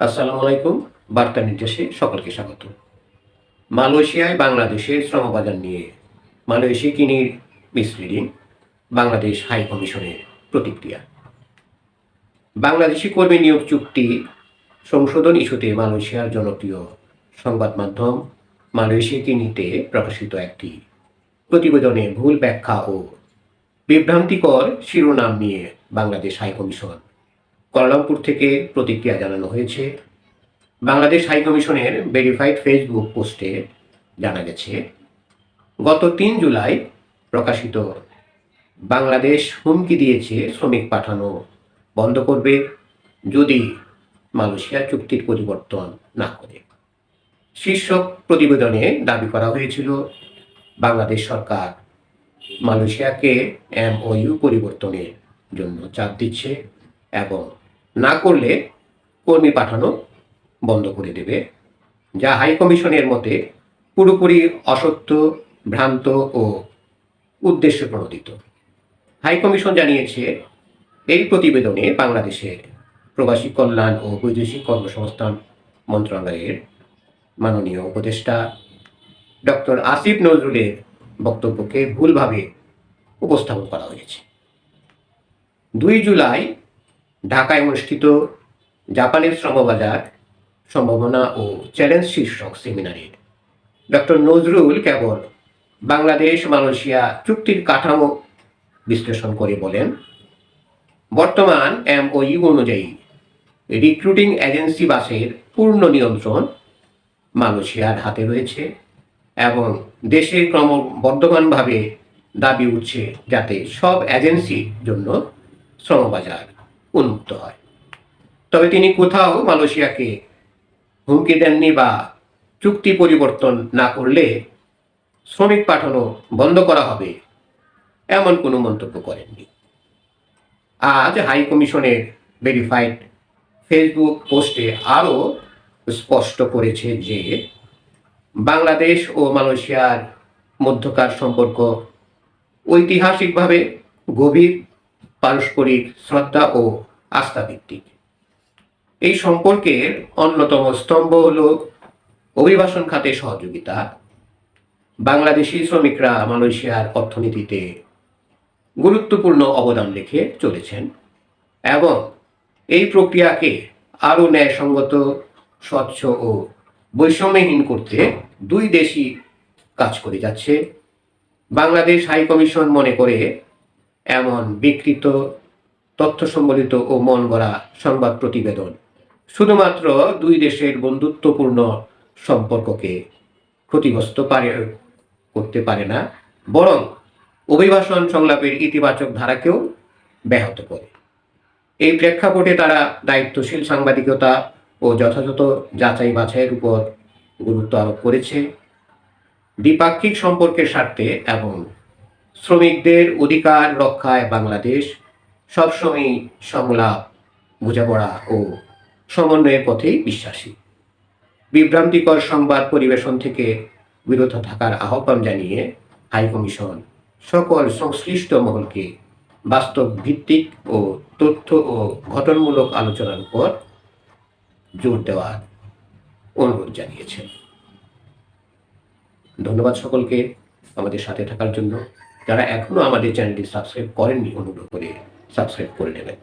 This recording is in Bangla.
আসসালামু আলাইকুম, বার্তা নির্দেশে সকলকে স্বাগত। মালয়েশিয়ায় বাংলাদেশের শ্রমবাজার নিয়ে মালয়েশিয়া কিনির মিসলিডিং, বাংলাদেশ হাই কমিশনের প্রতিক্রিয়া। বাংলাদেশি কর্মী নিয়োগ চুক্তি সংশোধন ইস্যুতে মালয়েশিয়ার জনপ্রিয় সংবাদ মাধ্যম মালয়েশিয়া কিনিতে প্রকাশিত একটি প্রতিবেদনে ভুল ব্যাখ্যা ও বিভ্রান্তিকর শিরোনাম নিয়ে বাংলাদেশ হাই কমিশন কুয়ালালামপুর থেকে প্রতিক্রিয়া জানানো হয়েছে। বাংলাদেশ হাই কমিশনের ভেরিফাইড ফেসবুক পোস্টে জানা গেছে, গত তিন জুলাই প্রকাশিত বাংলাদেশ হুমকি দিয়েছে শ্রমিক পাঠানো বন্ধ করবে যদি মালয়েশিয়া চুক্তির পরিবর্তন না করে। শীর্ষক প্রতিবেদনে দাবি করা হয়েছিল, বাংলাদেশ সরকার মালয়েশিয়াকে এমওইউ পরিবর্তনের জন্য চাপ দিচ্ছে এবং না করলে কর্মী পাঠানো বন্ধ করে দেবে। যা হাই কমিশনের মতে পুরোপুরি অসত্য, ভ্রান্ত ও উদ্দেশ্য প্রণোদিত। হাই কমিশন জানিয়েছে, এই প্রতিবেদনে বাংলাদেশের প্রবাসী কল্যাণ ও বৈদেশিক কর্মসংস্থান মন্ত্রণালয়ের মাননীয় উপদেষ্টা ডক্টর আসিফ নজরুলের বক্তব্যকে ভুলভাবে উপস্থাপন করা হয়েছে। দুই জুলাই ঢাকায় অনুষ্ঠিত জাপানের শ্রমবাজার সম্ভাবনা ও চ্যালেঞ্জ শীর্ষক সেমিনারে। ডক্টর নজরুল কেবল বাংলাদেশ মালয়েশিয়া চুক্তির কাঠামো বিশ্লেষণ করে বলেন, বর্তমান এমওইউ অনুযায়ী রিক্রুটিং এজেন্সি বাসের পূর্ণ নিয়ন্ত্রণ মালয়েশিয়ার হাতে রয়েছে এবং দেশে ক্রমবর্ধমানভাবে দাবি উঠছে যাতে সব এজেন্সির জন্য শ্রমবাজার উন্মুক্ত হয়। তবে তিনি কোথাও মালয়েশিয়াকে হুমকি দেননি বা চুক্তি পরিবর্তন না করলে শ্রমিক পাঠানো বন্ধ করা হবে এমন কোনো মন্তব্য করেননি। আজ হাই কমিশনের ভেরিফাইড ফেসবুক পোস্টে আরও স্পষ্ট করেছে যে বাংলাদেশ ও মালয়েশিয়ার মধ্যকার সম্পর্ক ঐতিহাসিকভাবে গভীর পারস্পরিক শ্রদ্ধা ও আস্থা ভিত্তিক এই সম্পর্কের অন্যতম স্তম্ভ হল অভিবাসন খাতে সহযোগিতা। বাংলাদেশি শ্রমিকরা মালয়েশিয়ার অর্থনীতিতে গুরুত্বপূর্ণ অবদান রেখে চলেছেন এবং এই প্রক্রিয়াকে আরও ন্যায়সঙ্গত, স্বচ্ছ ও বৈষম্যহীন করতে দুই দেশই কাজ করে যাচ্ছে। বাংলাদেশ হাই কমিশন মনে করে এমন বিকৃত তথ্য সম্বলিত ও মন গড়া সংবাদ প্রতিবেদন, শুধুমাত্র দুই দেশের বন্ধুত্বপূর্ণ সম্পর্ককে ক্ষতিগ্রস্ত পারে, করতে পারে না, বরং অভিবাসন সংলাপের ইতিবাচক ধারাকেও ব্যাহত করে। এই প্রেক্ষাপটে তারা দায়িত্বশীল সাংবাদিকতা ও যথাযথ যাচাই বাছাইয়ের উপর গুরুত্ব আরোপ করেছে। দ্বিপাক্ষিক সম্পর্কের স্বার্থে এবং শ্রমিকদের অধিকার রক্ষায় বাংলাদেশ সবসময় সংলাপ বোঝাপড়া ও সমন্বয়ের পথেই বিশ্বাসী। বিভ্রান্তিকর সংবাদ পরিবেশন থেকে বিরত থাকার আহ্বান জানিয়ে হাইকমিশন সকল সংশ্লিষ্ট মহলকে বাস্তব ভিত্তিক ও তথ্য ও ঘটনমূলক আলোচনার উপর জোর দেওয়ার অনুরোধ জানিয়েছেন। ধন্যবাদ সকলকে আমাদের সাথে থাকার জন্য। যারা এখনও আমাদের চ্যানেলটি সাবস্ক্রাইব করেননি অনুগ্রহ করে সাবস্ক্রাইব করে নেবেন।